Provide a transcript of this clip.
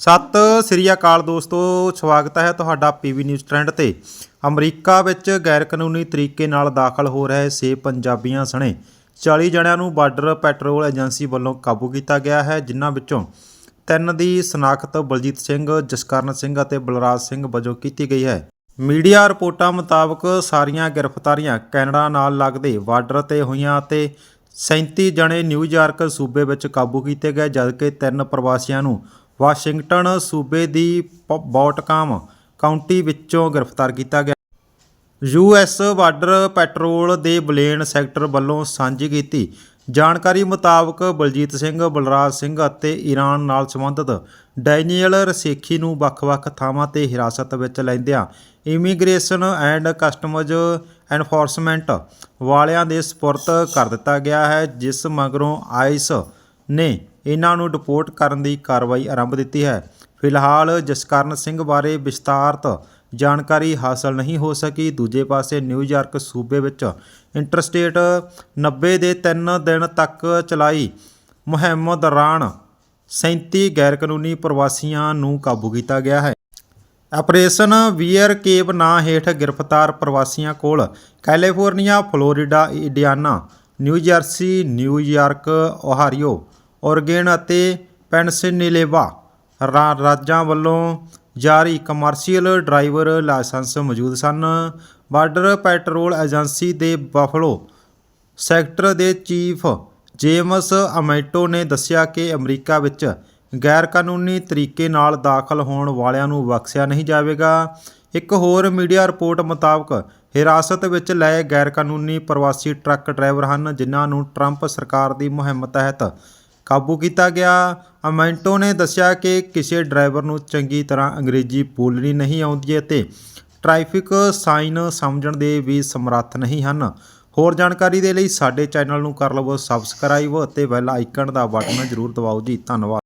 ਸਤਿ ਸ੍ਰੀ ਅਕਾਲ ਦੋਸਤੋ, ਸਵਾਗਤ ਹੈ ਤੁਹਾਡਾ ਪੀਵੀ ਨਿਊਜ਼ ਟ੍ਰੈਂਡ ਤੇ। ਅਮਰੀਕਾ ਵਿੱਚ ਗੈਰ ਕਾਨੂੰਨੀ ਤਰੀਕੇ ਨਾਲ ਦਾਖਲ ਹੋ ਰਹੇ ਸੇ ਪੰਜਾਬੀਆਂ ਸਣੇ 40 ਜਣਿਆਂ ਨੂੰ ਬਾਰਡਰ ਪੈਟਰੋਲ ਏਜੰਸੀ ਵੱਲੋਂ ਕਾਬੂ ਕੀਤਾ ਗਿਆ ਹੈ, ਜਿਨ੍ਹਾਂ ਵਿੱਚੋਂ ਤਿੰਨ ਦੀ ਸਨਾਖਤ ਬਲਜੀਤ ਸਿੰਘ, ਜਸਕਰਨ ਸਿੰਘ ਅਤੇ ਬਲਰਾਜ ਸਿੰਘ ਵਜੋਂ ਕੀਤੀ ਗਈ ਹੈ। ਮੀਡੀਆ ਰਿਪੋਰਟਾਂ ਮੁਤਾਬਕ ਸਾਰੀਆਂ ਗ੍ਰਿਫਤਾਰੀਆਂ ਕੈਨੇਡਾ ਨਾਲ ਲੱਗਦੇ ਬਾਰਡਰ ਤੇ ਹੋਈਆਂ ਅਤੇ 37 ਜਣੇ ਨਿਊਯਾਰਕ ਸੂਬੇ ਵਿੱਚ ਕਾਬੂ ਕੀਤੇ ਗਏ, ਜਦਕਿ ਤਿੰਨ ਪ੍ਰਵਾਸੀਆਂ ਨੂੰ ਵਾਸ਼ਿੰਗਟਨ ਸੂਬੇ ਦੀ ਪ- ਬੌਟਕਾਮ ਕਾਉਂਟੀ ਵਿੱਚੋਂ ਗ੍ਰਿਫਤਾਰ ਕੀਤਾ ਗਿਆ। ਯੂਐਸ ਬਾਰਡਰ ਪੈਟਰੋਲ ਦੇ ਬਲੇਨ ਸੈਕਟਰ ਵੱਲੋਂ ਸਾਂਝੀ ਕੀਤੀ। ਜਾਣਕਾਰੀ ਮੁਤਾਬਕ ਬਲਜੀਤ ਸਿੰਘ, ਬਲਰਾਜ ਸਿੰਘ ਅਤੇ ਈਰਾਨ ਨਾਲ ਸੰਬੰਧਿਤ ਡੈਨੀਅਲ ਰਸੇਖੀ ਨੂੰ ਵੱਖ-ਵੱਖ ਥਾਵਾਂ ਤੇ ਹਿਰਾਸਤ ਵਿੱਚ ਲੈਂਦਿਆਂ ਇਮੀਗ੍ਰੇਸ਼ਨ ਐਂਡ ਕਸਟਮਜ਼ ਐਨਫੋਰਸਮੈਂਟ ਵਾਲਿਆਂ ਦੇ ਸਪੁਰਦ ਕਰ ਦਿੱਤਾ ਗਿਆ ਹੈ, ਜਿਸ ਮਗਰੋਂ ਆਈਸ ਨੇ ਇਹਨਾਂ ਨੂੰ ਡਿਪੋਰਟ ਕਰਨ ਦੀ ਕਾਰਵਾਈ ਆਰੰਭ ਦਿੱਤੀ ਹੈ। ਫਿਲਹਾਲ ਜਸਕਰਨ ਸਿੰਘ ਬਾਰੇ ਵਿਸਤਾਰਤ ਜਾਣਕਾਰੀ ਹਾਸਲ ਨਹੀਂ ਹੋ ਸਕੀ। ਦੂਜੇ ਪਾਸੇ ਨਿਊਯਾਰਕ ਸੂਬੇ ਵਿੱਚ ਇੰਟਰਸਟੇਟ 90 ਦੇ 3 ਦਿਨ ਤੱਕ ਚਲਾਈ ਮੁਹਿੰਮ ਦੌਰਾਨ 37 ਗੈਰਕਾਨੂੰਨੀ ਪ੍ਰਵਾਸੀਆਂ ਨੂੰ ਕਾਬੂ ਕੀਤਾ ਗਿਆ ਹੈ। ਆਪਰੇਸ਼ਨ ਵੀਅਰ ਕੇਵ ਨਾਂ ਹੇਠ ਗ੍ਰਿਫਤਾਰ ਪ੍ਰਵਾਸੀਆਂ ਕੋਲ California, Florida, Indiana, New Jersey, New York, Ohio Oregon ਅਤੇ ਪੈਨਸਿਲਵੇਨੀਆ ਰਾਜਾਂ ਵੱਲੋਂ ਜਾਰੀ ਕਮਰਸ਼ੀਅਲ ਡਰਾਈਵਰ ਲਾਇਸੈਂਸ ਮੌਜੂਦ ਸਨ। ਬਾਰਡਰ ਪੈਟਰੋਲ ਏਜੰਸੀ ਦੇ ਬਫਲੋ ਸੈਕਟਰ ਦੇ ਚੀਫ ਜੇਮਸ ਅਮੈਟੋ ਨੇ ਦੱਸਿਆ ਕਿ ਅਮਰੀਕਾ ਵਿੱਚ ਗੈਰ ਕਾਨੂੰਨੀ ਤਰੀਕੇ ਨਾਲ ਦਾਖਲ ਹੋਣ ਵਾਲਿਆਂ ਨੂੰ ਬਖਸ਼ਿਆ ਨਹੀਂ ਜਾਵੇਗਾ। ਇੱਕ ਹੋਰ ਮੀਡੀਆ ਰਿਪੋਰਟ ਮੁਤਾਬਕ ਹਿਰਾਸਤ ਵਿੱਚ ਲਏ ਗੈਰ ਕਾਨੂੰਨੀ ਪ੍ਰਵਾਸੀ ਟਰੱਕ ਡਰਾਈਵਰ ਹਨ, ਜਿਨ੍ਹਾਂ ਨੂੰ ਟਰੰਪ ਸਰਕਾਰ ਦੀ ਮੁਹਿੰਮ ਤਹਿਤ ਕਾਬੂ ਕੀਤਾ ਗਿਆ। ਅਮੈਂਟੋ ਨੇ ਦੱਸਿਆ ਕਿ ਕਿਸੇ ਡਰਾਈਵਰ ਨੂੰ ਚੰਗੀ ਤਰ੍ਹਾਂ ਅੰਗਰੇਜ਼ੀ ਬੋਲਣੀ ਨਹੀਂ ਆਉਂਦੀ ਅਤੇ ਟ੍ਰੈਫਿਕ ਸਾਈਨ ਸਮਝਣ ਦੇ ਵੀ ਸਮਰੱਥ ਨਹੀਂ ਹਨ। ਹੋਰ ਜਾਣਕਾਰੀ ਦੇ ਲਈ ਸਾਡੇ ਚੈਨਲ ਨੂੰ ਕਰ ਲਵੋ ਸਬਸਕ੍ਰਾਈਬ ਅਤੇ ਬੈਲ ਆਈਕਨ ਦਾ ਬਟਨ ਜ਼ਰੂਰ ਦਬਾਓ ਜੀ। ਧੰਨਵਾਦ।